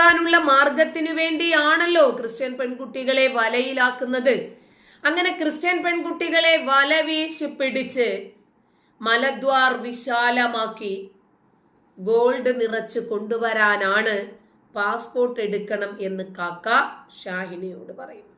ഉണ്ടാക്കാനുള്ള മാർഗത്തിനു വേണ്ടിയാണല്ലോ ക്രിസ്ത്യൻ പെൺകുട്ടികളെ വലയിലാക്കുന്നത്. അങ്ങനെ ക്രിസ്ത്യൻ പെൺകുട്ടികളെ വല വീശി പിടിച്ച് മലദ്വാർ വിശാലമാക്കി ഗോൾഡ് നിറച്ച് കൊണ്ടുവരാനാണ് പാസ്പോർട്ട് എടുക്കണം എന്ന് കാക്ക ഷാഹിനിയോട് പറയുന്നു.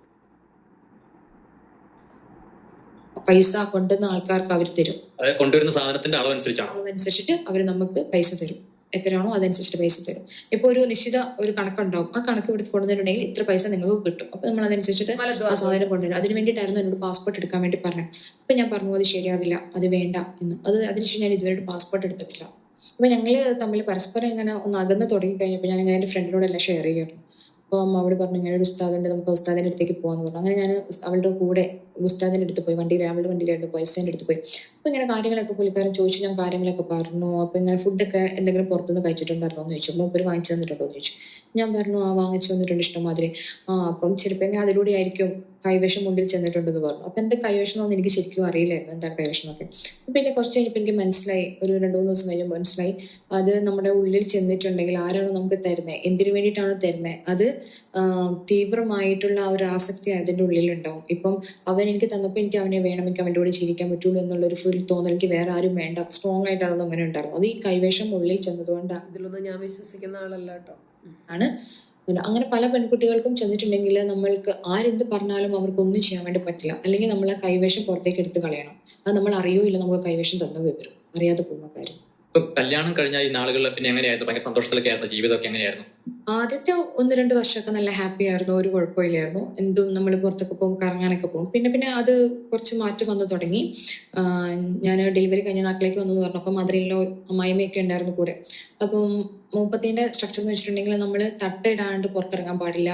പൈസ കൊണ്ടുവന്ന ആൾക്കാർക്ക് അവർ തരും. കൊണ്ടുവരുന്ന സാധനത്തിന്റെ അളവനുസരിച്ചാണ്. അളവനുസരിച്ചിട്ട് അവർ നമുക്ക് പൈസ തരും. എത്രയാണോ അതനുസരിച്ചിട്ട് പൈസ തരും. ഇപ്പൊ ഒരു നിശ്ചിത ഒരു കണക്കുണ്ടാവും. ആ കണക്ക് എടുത്ത് കൊണ്ടുവന്നിട്ടുണ്ടെങ്കിൽ ഇത്ര പൈസ നിങ്ങൾക്ക് കിട്ടും. അപ്പൊ നമ്മൾ അതനുസരിച്ചിട്ട് ആ സാധനം കൊണ്ടുവരും. അതിന് വേണ്ടിയിട്ടായിരുന്നു എന്നോട് പാസ്പോർട്ട് എടുക്കാൻ വേണ്ടി പറഞ്ഞത്. അപ്പൊ ഞാൻ പറഞ്ഞു അത് ശരിയാവില്ല. അത് വേണ്ട എന്ന്. അത് അതിനുശേഷം ഞാൻ ഇതുവരെ പാസ്പോർട്ട് എടുത്തിട്ടില്ല. അപ്പൊ ഞങ്ങൾ തമ്മിൽ പരസ്പരം ഇങ്ങനെ ഒന്ന് അകന്ന് തുടങ്ങി കഴിഞ്ഞപ്പോൾ ഞാൻ ഇങ്ങനെ എന്റെ ഫ്രണ്ടിനോടെല്ലാം ഷെയർ ചെയ്യായിരുന്നു. അപ്പം അവൾ പറഞ്ഞു ഇങ്ങനെ ഒരു ഉസ്താദുണ്ട് നമുക്ക് ഉസ്താദിന്റെ അടുത്തേക്ക് പോകാന്ന് പറഞ്ഞു. അങ്ങനെ ഞാൻ അവളുടെ കൂടെ ഉസ്താദിന്റെ അടുത്ത് പോയി വണ്ടിയിൽ അവളുടെ വണ്ടിയിലായിട്ട് പോയി ഉസ്താദിന്റെ അടുത്ത് പോയി. അപ്പൊ ഇങ്ങനെ കാര്യങ്ങളൊക്കെ പുള്ളിക്കാരൻ ചോദിച്ചു ഞാൻ കാര്യങ്ങളൊക്കെ പറഞ്ഞു. അപ്പൊ ഇങ്ങനെ ഫുഡൊക്കെ എന്തെങ്കിലും പുറത്തുനിന്ന് കഴിച്ചിട്ടുണ്ടായിരുന്നോ എന്ന് ചോദിച്ചു. മൂപ്പര് വാങ്ങിച്ചു തന്നിട്ടുണ്ടോ? എന്ന് ചോദിച്ചു. ഞാൻ പറഞ്ഞു ആ വാങ്ങിച്ചു വന്നിട്ടുണ്ട് ഇഷ്ടംമാതിരി. ആ അപ്പം ചിലപ്പോൾ അതിലൂടെ ആയിരിക്കും കൈവശം മുമ്പിൽ ചെന്നിട്ടുണ്ടെന്ന് പറഞ്ഞു. അപ്പൊ എന്താ കൈവശം എന്നൊന്നും എനിക്ക് ശരിക്കും അറിയില്ലായിരുന്നു എന്താ കൈവശം എന്നൊക്കെ പിന്നെ കുറച്ച് കഴിഞ്ഞപ്പോൾ എനിക്ക് മനസ്സിലായി ഒരു രണ്ടു മൂന്ന് ദിവസം കഴിഞ്ഞപ്പോൾ മനസ്സിലായി അത് നമ്മുടെ ഉള്ളിൽ ചെന്നിട്ടുണ്ടെങ്കിൽ ആരാണോ നമുക്ക് തരുന്നത് എന്തിനു വേണ്ടിയിട്ടാണ് തരുന്നത് അത് തീവ്രമായിട്ടുള്ള ആ ഒരു ആസക്തി അതിന്റെ ഉള്ളിലുണ്ടാവും. ഇപ്പം അവൻ എനിക്ക് തന്നപ്പോൾ എനിക്ക് അവനെ വേണമെങ്കിൽ അവന്റെ കൂടെ ജീവിക്കാൻ പറ്റുള്ളൂ എന്നുള്ളൊരു ഫുൾ തോന്നൽ എനിക്ക് വേറെ ആരും വേണ്ട. സ്ട്രോങ് ആയിട്ട് അതൊന്നും അങ്ങനെ ഉണ്ടായിരുന്നു അത് ഈ കൈവേഷം ഉള്ളിൽ ചെന്നതുകൊണ്ടാണ് ഇതിലൊന്നും ഞാൻ വിശ്വസിക്കുന്ന ആളല്ല ആണ്. അങ്ങനെ പല പെൺകുട്ടികൾക്കും ചെന്നിട്ടുണ്ടെങ്കിൽ നമ്മൾക്ക് ആരെന്ത് പറഞ്ഞാലും അവർക്കൊന്നും ചെയ്യാൻ വേണ്ടി പറ്റില്ല. അല്ലെങ്കിൽ നമ്മൾ ആ കൈവേഷം പുറത്തേക്ക് എടുത്ത് കളയണം. അത് നമ്മൾ അറിയോ ഇല്ല നമുക്ക് കൈവേഷം തന്ന വിവരം. അറിയാതെ പോകുന്ന കാര്യം. ഇപ്പൊ കല്യാണം കഴിഞ്ഞ ഈ നാളുകളിൽ പിന്നെ എങ്ങനെയായിരുന്നു? ഭയങ്കര സന്തോഷത്തിലൊക്കെ ആയിരുന്നു ജീവിതമൊക്കെ എങ്ങനെയായിരുന്നു? ആദ്യത്തെ ഒന്ന് രണ്ട് വർഷമൊക്കെ നല്ല ഹാപ്പി ആയിരുന്നു. ഒരു കുഴപ്പമില്ലായിരുന്നു. എന്തും നമ്മൾ പുറത്തൊക്കെ പോകും കറങ്ങാനൊക്കെ പോകും. പിന്നെ പിന്നെ അത് കുറച്ച് മാറ്റം വന്നു തുടങ്ങി. ഞാൻ ഡെലിവറി കഴിഞ്ഞ നാട്ടിലേക്ക് വന്നു എന്ന് പറഞ്ഞപ്പോൾ മധുരയിലോ അമ്മായിമ്മയൊക്കെ ഉണ്ടായിരുന്നു കൂടെ. അപ്പം മൂപ്പത്തിന്റെ സ്ട്രക്ചർ എന്ന് വെച്ചിട്ടുണ്ടെങ്കിൽ നമ്മൾ തട്ടിടാണ്ട് പുറത്തിറങ്ങാൻ പാടില്ല.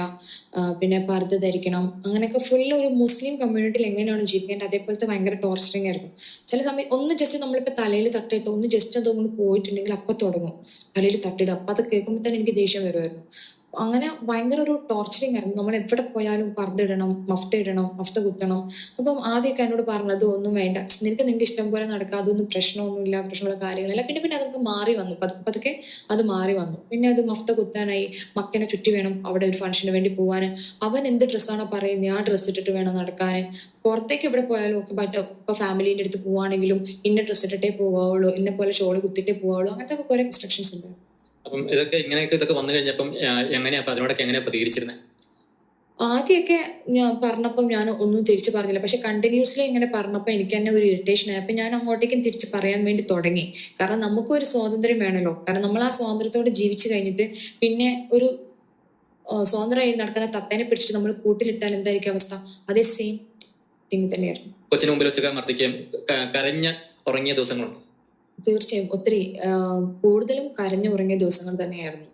പിന്നെ പർദ്ദ ധരിക്കണം. അങ്ങനെയൊക്കെ ഫുൾ ഒരു മുസ്ലിം കമ്മ്യൂണിറ്റിയിൽ എങ്ങനെയാണ് ജീവിക്കേണ്ടത്? അതേപോലത്തെ ഭയങ്കര ടോർച്ചറിങ് ആയിരുന്നു ചില സമയം ഒന്ന് ജസ്റ്റ് നമ്മളിപ്പോൾ തലയിൽ തട്ടിട്ട് ഒന്ന് ജസ്റ്റ് അതുകൊണ്ട് പോയിട്ടുണ്ടെങ്കിൽ അപ്പം തുടങ്ങും. തലയിൽ തട്ടിടും. അപ്പം അത് കേൾക്കുമ്പോൾ തന്നെ എനിക്ക് ദേഷ്യം വരുമായിരുന്നു. അങ്ങനെ ഭയങ്കര ഒരു ടോർച്ചറിങ് ആയിരുന്നു. നമ്മൾ എവിടെ പോയാലും പറഞ്ഞിടണം മഫ്ത ഇടണം മഫ്ത കുത്തണം. അപ്പം ആദ്യമൊക്കെ എന്നോട് പറഞ്ഞത് ഒന്നും വേണ്ട. നിനക്ക് നിനക്ക് ഇഷ്ടം പോലെ നടക്കാം. അതൊന്നും പ്രശ്നമൊന്നുമില്ല. പ്രശ്നമുള്ള കാര്യങ്ങളില്ല. പിന്നെ പിന്നെ അതൊക്കെ മാറി വന്നു. പതുക്കെ പതുക്കെ അത് മാറി വന്നു. പിന്നെ അത് മഫ്ത കുത്താനായി മക്കനെ ചുറ്റി വേണം അവിടെ ഒരു ഫംഗ്ഷന് വേണ്ടി പോകാൻ അവൻ എന്ത് ഡ്രസ്സാണോ പറയുന്നത് ആ ഡ്രസ്സ് ഇട്ടിട്ട് വേണം നടക്കാൻ പുറത്തേക്ക് എവിടെ പോയാലും ഒക്കെ പറ്റും ഇപ്പൊ ഫാമിലീന്റെ അടുത്ത് പോവാണെങ്കിലും ഇന്ന ഡ്രസ്സ് ഇട്ടിട്ടേ പോവാവുള്ളൂ ഇന്ന പോലെ ഷോൾ കുത്തിട്ടേ പോവാവുള്ളൂ. അങ്ങനത്തെ കുറെ ഇൻസ്ട്രക്ഷൻസ് ഉണ്ട്. അപ്പം ഇതൊക്കെ ഇങ്ങനെയൊക്കെ ഇതൊക്കെ വന്നു കഴിഞ്ഞപ്പം എങ്ങനെയാ അപ്പൊ അതിനോടൊക്കെ എങ്ങനെയാ പ്രതികരിച്ചിരുന്നത് ആദ്യമൊക്കെ ഞാൻ പറഞ്ഞപ്പം ഞാൻ ഒന്നും തിരിച്ചു പറഞ്ഞില്ല. പക്ഷെ കണ്ടിന്യൂസ്ലി ഇങ്ങനെ പറഞ്ഞപ്പോൾ എനിക്ക് തന്നെ ഒരു ഇറിറ്റേഷൻ ആയി. അപ്പം ഞാൻ അങ്ങോട്ടേക്കും തിരിച്ച് പറയാൻ വേണ്ടി തുടങ്ങി. കാരണം നമുക്കൊരു സ്വാതന്ത്ര്യം വേണമല്ലോ കാരണം നമ്മൾ ആ സ്വാതന്ത്ര്യത്തോടെ ജീവിച്ചു കഴിഞ്ഞിട്ട് പിന്നെ ഒരു സ്വതന്ത്രമായി നടക്കുന്ന തത്തേനെ പിടിച്ചിട്ട് നമ്മൾ കൂട്ടിലിട്ടാൽ എന്തായിരിക്കും അവസ്ഥ? അതേ സെയിം തിങ് തന്നെയായിരുന്നു. കൊച്ചിന് മുമ്പിൽ വെച്ചൊക്കെ മർദ്ദിക്കുകയും കരഞ്ഞ ഉറങ്ങിയ ദിവസങ്ങളുണ്ട്. തീർച്ചയായും ഒത്തിരി കൂടുതലും കരഞ്ഞു ഉറങ്ങിയ ദിവസങ്ങൾ തന്നെയായിരുന്നു.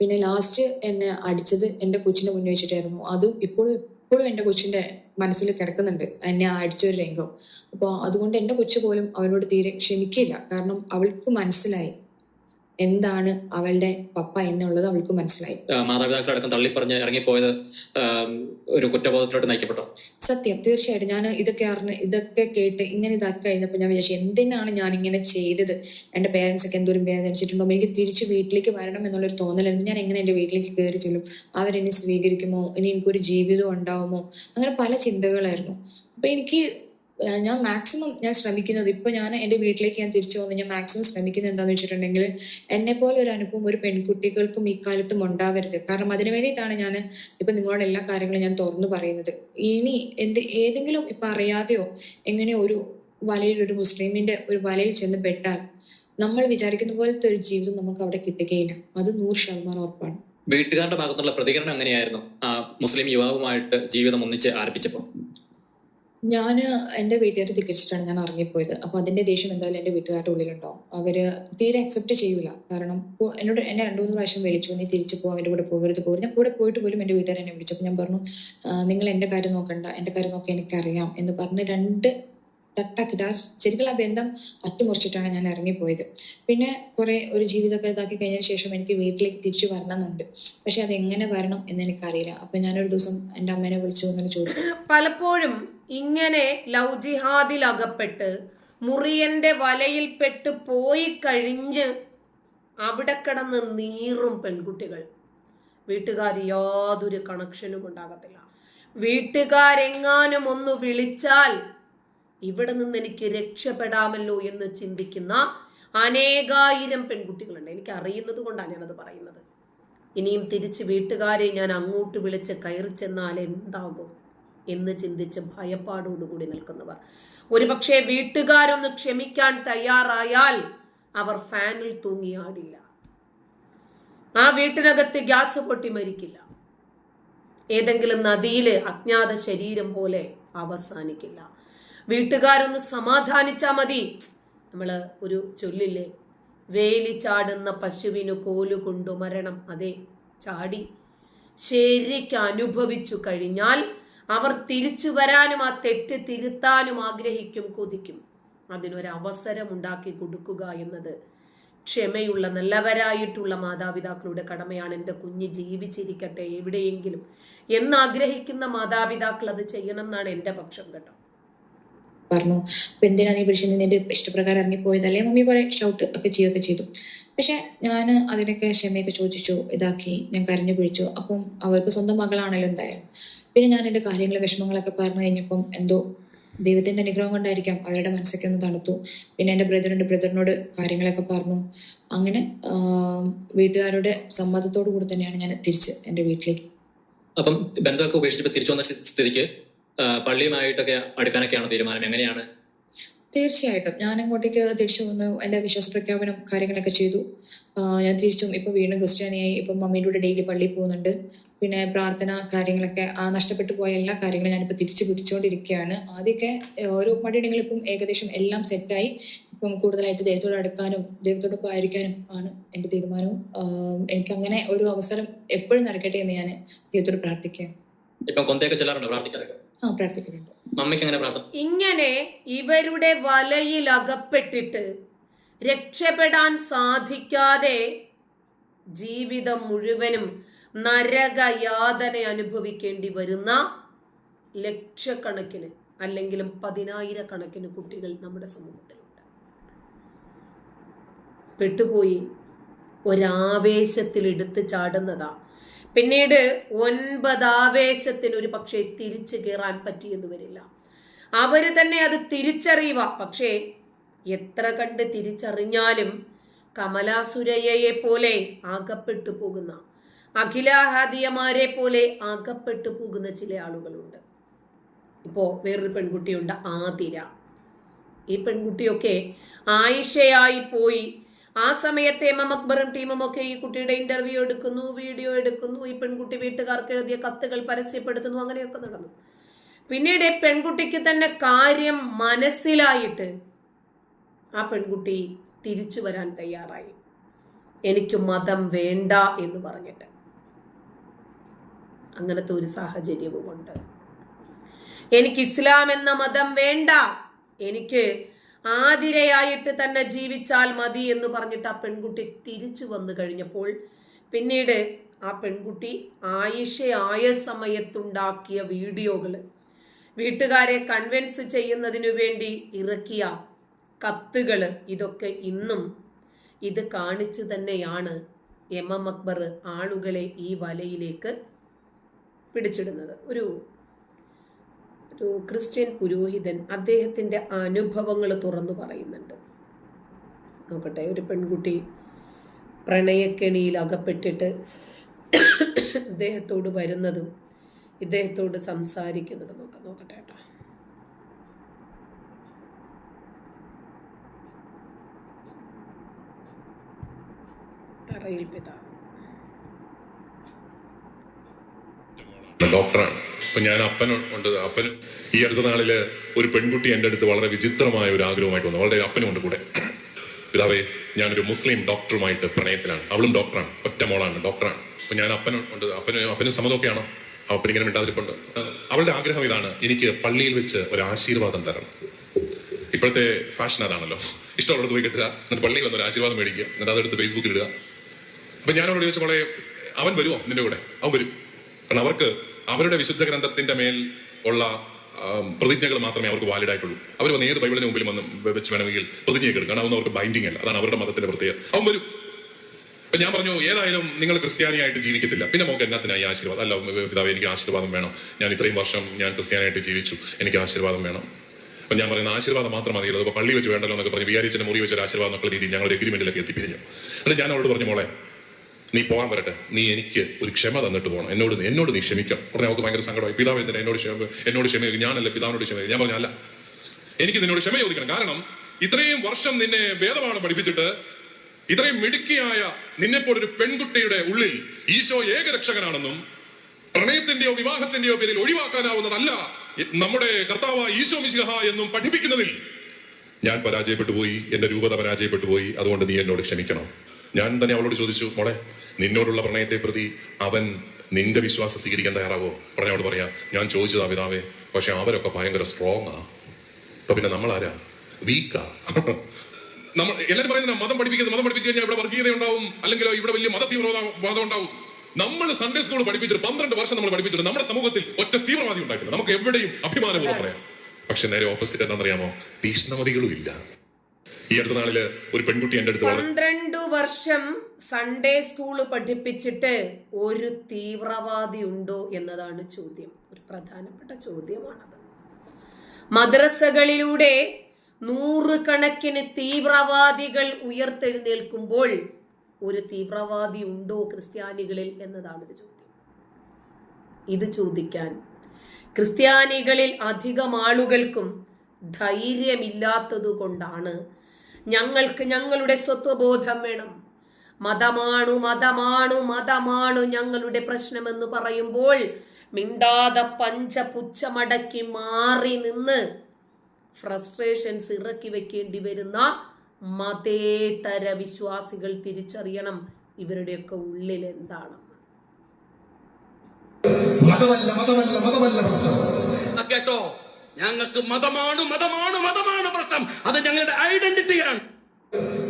പിന്നെ ലാസ്റ്റ് എന്നെ അടിച്ചത് എന്റെ കൊച്ചിന്റെ മുന്നിൽ വെച്ചിട്ടായിരുന്നു. അതും ഇപ്പോഴും ഇപ്പോഴും എന്റെ കൊച്ചിന്റെ മനസ്സിൽ കിടക്കുന്നുണ്ട് എന്നെ ആ അടിച്ച ഒരു രംഗം. അപ്പോൾ അതുകൊണ്ട് എന്റെ കൊച്ചു പോലും അവനോട് തീരെ ക്ഷമിക്കില്ല. കാരണം അവൾക്ക് മനസ്സിലായി. എന്താണ് അവളുടെ പപ്പ എന്നുള്ളത് അവൾക്ക് മനസ്സിലായി. മാതാപിതാക്കൾ അടക്കം തള്ളി തള്ളിപ്പറഞ്ഞ് ഇറങ്ങിപ്പോയത് ഒരു കുറ്റബോധത്തിലോട്ട് നയിക്കപ്പെട്ടോ? സത്യം തീർച്ചയായിട്ടും. ഞാൻ ഇതൊക്കെ അറിഞ്ഞ് ഇതൊക്കെ കേട്ട് ഇങ്ങനെ ഇതാക്കി കഴിഞ്ഞപ്പോൾ ഞാൻ വിചാരിച്ചു എന്തിനാണ് ഞാൻ ഇങ്ങനെ ചെയ്തത്? എന്റെ പേരൻസ് ഒക്കെ എന്തോരം വേദനിച്ചിട്ടുണ്ടോ എനിക്ക് തിരിച്ച് വീട്ടിലേക്ക് വരണം എന്നുള്ളൊരു തോന്നലായിരുന്നു. ഞാൻ എങ്ങനെ എന്റെ വീട്ടിലേക്ക് കയറി ചെല്ലും? അവരെന്നെ സ്വീകരിക്കുമോ? ഇനി എനിക്കൊരു ജീവിതം ഉണ്ടാവുമോ? അങ്ങനെ പല ചിന്തകളായിരുന്നു. അപ്പൊ എനിക്ക് ഞാൻ മാക്സിമം ഞാൻ ശ്രമിക്കുന്നത് ഇപ്പൊ ഞാൻ എന്റെ വീട്ടിലേക്ക് ഞാൻ തിരിച്ചു വന്ന് ഞാൻ മാക്സിമം ശ്രമിക്കുന്നത് എന്താണെന്ന് വെച്ചിട്ടുണ്ടെങ്കിൽ എന്നെ പോലെ ഒരു അനുഭവം ഒരു പെൺകുട്ടികൾക്കും ഇക്കാലത്തും കാലത്തും ഉണ്ടാവരുത്. കാരണം അതിനു വേണ്ടിയിട്ടാണ് ഞാൻ ഇപ്പൊ നിങ്ങളോട് എല്ലാ കാര്യങ്ങളും ഞാൻ തുറന്നു പറയുന്നത്. ഇനി എന്ത് ഏതെങ്കിലും ഇപ്പൊ അറിയാതെയോ എങ്ങനെ ഒരു വലയിൽ ഒരു മുസ്ലിമിന്റെ ഒരു വലയിൽ ചെന്ന് പെട്ടാൽ നമ്മൾ വിചാരിക്കുന്ന പോലത്തെ ഒരു ജീവിതം നമുക്ക് അവിടെ കിട്ടുകയില്ല. അത് നൂറ് ശതമാനം ഉറപ്പാണ്. വീട്ടുകാരുടെ ഭാഗത്തുള്ള പ്രതികരണം എങ്ങനെയായിരുന്നു? ആ മുസ്ലിം യുവാവുമായിട്ട് ജീവിതം ഒന്നിച്ച് ആരംഭിച്ചപ്പോൾ? ഞാൻ എന്റെ വീട്ടുകാർ ധിക്കരിച്ചിട്ടാണ് ഞാൻ ഇറങ്ങിപ്പോയത്. അപ്പൊ അതിന്റെ ദേഷ്യം എന്തായാലും എന്റെ വീട്ടുകാരുടെ ഉള്ളിലുണ്ടാവും. അവർ തീരെ അക്സെപ്റ്റ് ചെയ്യൂല. കാരണം എന്നോട് എന്നെ രണ്ടു മൂന്ന് പ്രാവശ്യം വിളിച്ചു. നീ തിരിച്ചു പോകും എന്റെ കൂടെ പോകരുത് പോകരുത് ഞാൻ കൂടെ പോയിട്ട് പോലും എന്റെ വീട്ടുകാർ എന്നെ വിളിച്ചപ്പോൾ ഞാൻ പറഞ്ഞു നിങ്ങൾ എന്റെ കാര്യം നോക്കണ്ട. എന്റെ കാര്യം നോക്കി എനിക്കറിയാം. എന്ന് പറഞ്ഞ് രണ്ട് തട്ടാക്കിട്ട് ആ ശരിക്കും ആ ബന്ധം അറ്റുമുറിച്ചിട്ടാണ് ഞാൻ ഇറങ്ങിപ്പോയത്. പിന്നെ കുറെ ഒരു ജീവിതമൊക്കെ ഇതാക്കി കഴിഞ്ഞതിന് ശേഷം എനിക്ക് വീട്ടിലേക്ക് തിരിച്ചു വരണമെന്നുണ്ട്. പക്ഷെ അത് എങ്ങനെ വരണം എന്ന് എനിക്കറിയില്ല. അപ്പൊ ഞാനൊരു ദിവസം എന്റെ അമ്മേനെ വിളിച്ചു അങ്ങനെ ചോദിച്ചു. പലപ്പോഴും ഇങ്ങനെ ലൗജിഹാദിൽ ജിഹാദിൽ അകപ്പെട്ട് മുറിയന്റെ വലയിൽപ്പെട്ട് പോയി കഴിഞ്ഞ് അവിടെ കിടന്ന് നീറും പെൺകുട്ടികൾ. വീട്ടുകാർ യാതൊരു കണക്ഷനും ഉണ്ടാകത്തില്ല. വീട്ടുകാരെങ്ങാനും ഒന്ന് വിളിച്ചാൽ ഇവിടെ നിന്ന് എനിക്ക് രക്ഷപ്പെടാമല്ലോ എന്ന് ചിന്തിക്കുന്ന അനേകായിരം പെൺകുട്ടികളുണ്ട്. എനിക്ക് അറിയുന്നത് കൊണ്ടാണ് ഞാനത് പറയുന്നത്. ഇനിയും തിരിച്ച് വീട്ടുകാരെ ഞാൻ അങ്ങോട്ട് വിളിച്ച് കയറി ചെന്നാൽ എന്താകും? എന്ന് ചിന്തിച്ച് ഭയപ്പാടോടുകൂടി നിൽക്കുന്നവർ. ഒരുപക്ഷെ വീട്ടുകാരൊന്ന് ക്ഷമിക്കാൻ തയ്യാറായാൽ അവർ ഫാനിൽ തൂങ്ങിയാടില്ല ആ വീട്ടിനകത്ത് ഗ്യാസ് പൊട്ടി മരിക്കില്ല. ഏതെങ്കിലും നദിയിൽ അജ്ഞാത ശരീരം പോലെ അവസാനിക്കില്ല. വീട്ടുകാരൊന്ന് സമാധാനിച്ചാൽ മതി. നമ്മൾ ഒരു ചൊല്ലില്ലേ? വേലി ചാടുന്ന പശുവിന് കോലു കൊണ്ടു മരണം. അതെ ചാടി. ശരിക്ക് അനുഭവിച്ചു കഴിഞ്ഞാൽ അവർ തിരിച്ചു വരാനും ആ തെറ്റ് തിരുത്താനും ആഗ്രഹിക്കും കൊതിക്കും. അതിനൊരവസരം ഉണ്ടാക്കി കൊടുക്കുക എന്നത് ക്ഷമയുള്ള നല്ലവരായിട്ടുള്ള മാതാപിതാക്കളുടെ കടമയാണ്. എന്റെ കുഞ്ഞ് ജീവിച്ചിരിക്കട്ടെ എവിടെയെങ്കിലും എന്നാഗ്രഹിക്കുന്ന മാതാപിതാക്കൾ അത് ചെയ്യണം എന്നാണ് എന്റെ പക്ഷം കേട്ടോ. പറഞ്ഞു. അപ്പൊ എന്തിനാ നീ പിടിച്ചു നിന്റെ ഇഷ്ടപ്രകാരം ഇറങ്ങിപ്പോയതല്ലേ മമ്മി കുറെ ഷൗട്ട് ഒക്കെ ചെയ്യുകയൊക്കെ ചെയ്തു. പക്ഷെ ഞാൻ അതിനൊക്കെ ക്ഷമയൊക്കെ ചോദിച്ചു ഇതാക്കി ഞാൻ കരഞ്ഞു പിടിച്ചു. അപ്പം അവർക്ക് സ്വന്തം മകളാണല്ലോ എന്തായാലും. പിന്നെ ഞാൻ എന്റെ കാര്യങ്ങൾ വിഷമങ്ങളൊക്കെ പറഞ്ഞു കഴിഞ്ഞപ്പം എന്തോ ദൈവത്തിന്റെ അനുഗ്രഹം കൊണ്ടായിരിക്കാം അവരുടെ മനസ്സൊക്കെ ഒന്ന് തണുത്തു. പിന്നെ എന്റെ ബ്രദറുണ്ട് ബ്രദറിനോട് കാര്യങ്ങളൊക്കെ പറഞ്ഞു. അങ്ങനെ വീട്ടുകാരുടെ സമ്മതത്തോടു കൂടി തന്നെയാണ് ഞാൻ തിരിച്ച് എന്റെ വീട്ടിലേക്ക്. അപ്പം ബന്ധമൊക്കെ ഉപേക്ഷിച്ചിട്ട് തിരിച്ചു വന്ന സ്ഥിതിക്ക് പള്ളിയുമായിട്ടൊക്കെ അടുക്കാനൊക്കെയാണ് തീരുമാനം? എങ്ങനെയാണ് തീർച്ചയായിട്ടും. ഞാൻ അങ്ങോട്ടേക്ക് തിരിച്ചു വന്നു. എന്റെ വിശ്വാസ പ്രഖ്യാപനം കാര്യങ്ങളൊക്കെ ചെയ്തു. ഞാൻ തിരിച്ചും ഇപ്പൊ വീണ്ടും ക്രിസ്ത്യാനിയായി. ഇപ്പം മമ്മീന്റെ കൂടെ ഡെയിലി പള്ളിയിൽ പോകുന്നുണ്ട്. പിന്നെ പ്രാർത്ഥന കാര്യങ്ങളൊക്കെ ആ നഷ്ടപ്പെട്ടു പോയ എല്ലാ കാര്യങ്ങളും ഞാനിപ്പോൾ തിരിച്ചു പിടിച്ചുകൊണ്ടിരിക്കുകയാണ് ആദ്യമൊക്കെ ഓരോ പടിയുടെ ഇപ്പം ഏകദേശം എല്ലാം സെറ്റായി. ഇപ്പം കൂടുതലായിട്ട് ദൈവത്തോട് അടുക്കാനും ദൈവത്തോടൊപ്പം ആയിരിക്കാനും ആണ് എന്റെ തീരുമാനവും. എനിക്ക് അങ്ങനെ ഒരു അവസരം എപ്പോഴും നടക്കട്ടെ എന്ന് ഞാൻ ദൈവത്തോട് പ്രാർത്ഥിക്കാം ഇപ്പം കൊന്തയൊക്കെ ചെല്ലാറുണ്ടോ പ്രാർത്ഥിക്കാറൊക്കെ പ്രാർത്ഥിക്കുന്നുണ്ട്. മമ്മിക്ക് എങ്ങനെ പ്രാർത്ഥന ഇങ്ങനെ ഇവരുടെ വലയിൽ അകപ്പെട്ടിട്ട് രക്ഷപ്പെടാൻ സാധിക്കാതെ ജീവിതം മുഴുവനും നരകയാതന അനുഭവിക്കേണ്ടി വരുന്ന ലക്ഷക്കണക്കിന് അല്ലെങ്കിലും പതിനായിരക്കണക്കിന് കുട്ടികൾ നമ്മുടെ സമൂഹത്തിലുണ്ട്. പെട്ടുപോയി ഒരാവേശത്തിൽ എടുത്ത് ചാടുന്നതാ പിന്നീട് ഒൻപത് ആവേശത്തിന് ഒരു പക്ഷേ തിരിച്ചു കയറാൻ പറ്റിയെന്ന് വരില്ല. അവർ തന്നെ അത് തിരിച്ചറിയുക പക്ഷേ എത്ര കണ്ട് തിരിച്ചറിഞ്ഞാലും കമലാസുരയ്യയെ പോലെ അകപ്പെട്ടു പോകുന്ന അഖിലാഹാദിയമാരെ പോലെ അകപ്പെട്ടു പോകുന്ന ചില ആളുകളുണ്ട്. ഇപ്പോ വേറൊരു പെൺകുട്ടിയുണ്ട് ആതിര. ഈ പെൺകുട്ടിയൊക്കെ ആയിഷയായി പോയി ആ സമയത്ത് എം അക്ബറും ടീമും ഒക്കെ ഈ കുട്ടിയുടെ ഇന്റർവ്യൂ എടുക്കുന്നു വീഡിയോ എടുക്കുന്നു ഈ പെൺകുട്ടി വീട്ടുകാർക്ക് എഴുതിയ കത്തുകൾ പരസ്യപ്പെടുത്തുന്നു അങ്ങനെയൊക്കെ നടന്നു. പിന്നീട് പെൺകുട്ടിക്ക് തന്നെ കാര്യം മനസ്സിലായിട്ട് ആ പെൺകുട്ടി തിരിച്ചു വരാൻ തയ്യാറായി. എനിക്ക് മതം വേണ്ട എന്ന് പറഞ്ഞിട്ട്. അങ്ങനത്തെ ഒരു സാഹചര്യവുമുണ്ട്. എനിക്ക് ഇസ്ലാം എന്ന മതം വേണ്ട. എനിക്ക് ആതിരയായിട്ട് തന്നെ ജീവിച്ചാൽ മതി എന്ന് പറഞ്ഞിട്ട് ആ പെൺകുട്ടി തിരിച്ചു വന്നു കഴിഞ്ഞപ്പോൾ പിന്നീട് ആ പെൺകുട്ടി ആയിഷയായ സമയത്തുണ്ടാക്കിയ വീഡിയോകൾ വീട്ടുകാരെ കൺവിൻസ് ചെയ്യുന്നതിനു വേണ്ടി ഇറക്കിയ കത്തുകൾ ഇതൊക്കെ ഇന്നും ഇത് കാണിച്ചു തന്നെയാണ് എം എം അക്ബർ ആളുകളെ ഈ വലയിലേക്ക് പിടിച്ചിടുന്നത്. ഒരു ഒരു ക്രിസ്ത്യൻ പുരോഹിതൻ അദ്ദേഹത്തിന്റെ അനുഭവങ്ങൾ തുറന്നു പറയുന്നുണ്ട്. നോക്കട്ടെ ഒരു പെൺകുട്ടി പ്രണയക്കെണിയിൽ അകപ്പെട്ടിട്ട് ഇദ്ദേഹത്തോട് വരുന്നതും ഇദ്ദേഹത്തോട് സംസാരിക്കുന്നതും ഒക്കെ നോക്കട്ടെ കേട്ടോ. തറയിൽ പിതാവ്. അപ്പൊ ഞാൻ അപ്പൻ ഉണ്ട്. അപ്പൻ ഈ അടുത്ത നാളിൽ ഒരു പെൺകുട്ടി എന്റെ അടുത്ത് വളരെ വിചിത്രമായ ഒരു ആഗ്രഹമായിട്ട് വന്നു. അവളുടെ അപ്പനും ഉണ്ട് കൂടെ. പിതാവേ ഞാനൊരു മുസ്ലിം ഡോക്ടറുമായിട്ട് പ്രണയത്തിലാണ്. അവളും ഡോക്ടറാണ്. ഒറ്റ മോളാണ് ഡോക്ടറാണ്. അപ്പൊ ഞാൻ അപ്പൻ ഉണ്ട്. അപ്പനും അപ്പന് സമ്മതമൊക്കെയാണോ? അപ്പൻ ഇങ്ങനെ മിണ്ടാതിരിപ്പുണ്ട്. അവളുടെ ആഗ്രഹം ഇതാണ് എനിക്ക് പള്ളിയിൽ വെച്ച് ഒരു ആശീർവാദം തരണം. ഇപ്പോഴത്തെ ഫാഷൻ അതാണല്ലോ. ഇഷ്ടമുള്ളത് പോയി കിട്ടുക. എന്നിട്ട് പള്ളിയിൽ വന്ന് ഒരു ആശീർവാദം മേടിക്കുക. എന്നിട്ട് അതെടുത്ത് ഫേസ്ബുക്കിൽ ഇടുക. അപ്പൊ ഞാൻ അവരോട് അവൻ വരുമോ നിന്റെ കൂടെ? അവൻ വരും. കാരണം അവർക്ക് അവരുടെ വിശുദ്ധ ഗ്രന്ഥത്തിന്റെ മേൽ ഉള്ള പ്രതിജ്ഞകൾ മാത്രമേ അവർക്ക് വാലിഡ് ആയിട്ടുള്ളൂ. അവർ വന്ന് ഏത് ബൈബിളിന് മുമ്പിൽ വന്ന് വെച്ച് വേണമെങ്കിൽ പ്രതിജ്ഞയൊക്കെ എടുക്കണം അതൊന്നും അവർക്ക് ബൈൻഡിങ് അല്ല. അതാണ് അവരുടെ മതത്തിന്റെ പ്രത്യേകത. അവൻ വരും. അപ്പൊ ഞാൻ പറഞ്ഞു ഏതായാലും നിങ്ങൾ ക്രിസ്ത്യാനിയായിട്ട് ജീവിക്കത്തില്ല. പിന്നെ നമുക്ക് എന്നാത്തിനായി ആശീർവാദം? അല്ല പിതാവ് എനിക്ക് ആശീർവാദം വേണം. ഞാൻ ഇത്രയും വർഷം ഞാൻ ക്രിസ്ത്യാനിയായിട്ട് ജീവിച്ചു. എനിക്ക് ആശീർവാദം വേണം. അപ്പൊ ഞാൻ പറയുന്ന ആശീർവാദം മാത്രം മതിയല്ലോ. അപ്പൊ പള്ളി വെച്ച് വേണ്ടല്ലോ എന്നൊക്കെ പറഞ്ഞ് വിചാരിച്ചിട്ട് മുറി വെച്ച് ഒരു ആശീർവാദം എന്നുള്ള രീതി ഞങ്ങളുടെ എഗ്രിമെന്റിലേക്ക് എത്തിപ്പിരിഞ്ഞു. എന്നിട്ട് ഞാൻ അവരോട് പറഞ്ഞു മോളെ നീ പോകാൻ വരട്ടെ. നീ എനിക്ക് ഒരു ക്ഷമ തന്നിട്ട് പോകണം. എന്നോട് എന്നോട് നീ ക്ഷമിക്കണം. ഉടനെ അവൾക്ക് ഭയങ്കര സങ്കടമായി. പിതാവ് എന്തിനാ എന്നോട് ക്ഷമ എന്നോട് ക്ഷമ? ഞാനല്ല പിതാവിനോട് ക്ഷമ ഞാൻ പറഞ്ഞല്ല എനിക്ക് നിന്നോട് ക്ഷമ ചോദിക്കണം. കാരണം ഇത്രയും വർഷം നിന്നെ ഭേദമാണ് പഠിപ്പിച്ചിട്ട് ഇത്രയും മിടുക്കിയായ നിന്നെപ്പോലൊരു പെൺകുട്ടിയുടെ ഉള്ളിൽ ഈശോ ഏകരക്ഷകനാണെന്നും പ്രണയത്തിന്റെയോ വിവാഹത്തിന്റെയോ പേരിൽ ഒഴിവാക്കാനാവുന്നതല്ല നമ്മുടെ കർത്താവ് ഈശോ മിശിഹ എന്നും പഠിപ്പിക്കുന്നതിൽ. ഞാൻ പരാജയപ്പെട്ടു പോയി. എന്റെ രൂപത പരാജയപ്പെട്ടു പോയി. അതുകൊണ്ട് നീ എന്നോട് ക്ഷമിക്കണം. ഞാൻ തന്നെ അവളോട് ചോദിച്ചു മോളെ നിന്നോടുള്ള പ്രണയത്തെ പ്രതി അവൻ നിന്റെ വിശ്വാസം സ്വീകരിക്കാൻ തയ്യാറാവോ? പറഞ്ഞവളോട് പറയാ ഞാൻ ചോദിച്ചതാ പിതാവേ പക്ഷെ അവരൊക്കെ ഭയങ്കര സ്ട്രോങ് ആ. അപ്പൊ പിന്നെ നമ്മൾ ആരാ വീക്കാ നമ്മൾ എല്ലാരും പറയുന്ന മതം പഠിപ്പിക്കുന്നത് മതം പഠിപ്പിച്ചു കഴിഞ്ഞാൽ ഇവിടെ വർഗീയത ഉണ്ടാവും അല്ലെങ്കിൽ ഇവിടെ വലിയ മത തീവ്രവാദം ഉണ്ടാവും. നമ്മൾ സൺഡേ സ്കൂൾ പഠിപ്പിച്ചിട്ട് പന്ത്രണ്ട് വർഷം നമ്മൾ പഠിപ്പിച്ചിട്ട് നമ്മുടെ സമൂഹത്തിൽ ഒറ്റ തീവ്രവാദി ഉണ്ടായിട്ടുണ്ട് നമുക്ക് എവിടെയും അഭിമാനപൂർവം പറയാം. പക്ഷെ നേരെ ഓപ്പോസിറ്റ് എന്താണെന്നറിയാമോ? തീഷ്ണമതികളും ഇല്ല ഈ അടുത്ത നാളിൽ ഒരു പെൺകുട്ടി എന്റെ അടുത്ത് പന്ത്രണ്ട് വർഷം സൺഡേ സ്കൂൾ പഠിപ്പിച്ചിട്ട് ഒരു തീവ്രവാദി ഉണ്ടോ എന്നതാണ് ചോദ്യം. ഒരു പ്രധാനപ്പെട്ട ചോദ്യമാണത്. മദ്രസകളിലൂടെ നൂറുകണക്കിന് തീവ്രവാദികൾ ഉയർത്തെഴുന്നേൽക്കുമ്പോൾ ഒരു തീവ്രവാദി ഉണ്ടോ ക്രിസ്ത്യാനികളിൽ എന്നതാണ് ഒരു ചോദ്യം. ഇത് ചോദിക്കാൻ ക്രിസ്ത്യാനികളിൽ അധികം ആളുകൾക്കും ധൈര്യമില്ലാത്തത് കൊണ്ടാണ് ഞങ്ങൾക്ക് ഞങ്ങളുടെ സ്വത്വബോധം വേണം. മതമാണു മതമാണു മതമാണു ഞങ്ങളുടെ പ്രശ്നമെന്ന് പറയുമ്പോൾ മിണ്ടാതെ പഞ്ചപുച്ഛമടക്കി മാറി നിന്ന് ഫ്രസ്ട്രേഷൻസ് ഇറക്കി വെക്കേണ്ടി വരുന്ന മതേതര വിശ്വാസികൾ തിരിച്ചറിയണം ഇവരുടെയൊക്കെ ഉള്ളിൽ എന്താണ്. മതമല്ല മതമല്ല മതമല്ല കേട്ടോ ഞങ്ങൾക്ക് മതമാണ് മതമാണ് മതമാണ് പ്രശ്നം. അത് ഞങ്ങളുടെ ഐഡന്റിറ്റിയാണ്.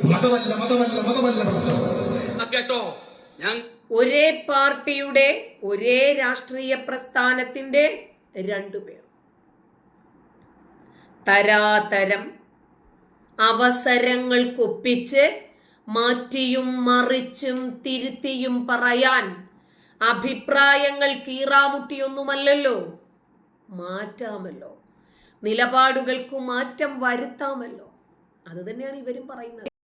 മതമല്ല മതമല്ല മതമല്ല പ്രശ്നം. കേട്ടോ? ഞാൻ ഒരേ പാർട്ടിയുടെ ഒരേ രാഷ്ട്രീയ പ്രസ്ഥാനത്തിന്റെ രണ്ടുപേർ തരാതരം അവസരങ്ങൾക്കൊപ്പിച്ച് മാറ്റിയും മറിച്ചും തിരുത്തിയും പറയാൻ അഭിപ്രായങ്ങൾ കീറാമുട്ടിയൊന്നുമല്ലല്ലോ. മാറ്റാമല്ലോ. നിലപാടുകൾക്ക് മാറ്റം വരുത്താമല്ലോ. അത് തന്നെയാണ് ഇവരും പറയുന്നത്.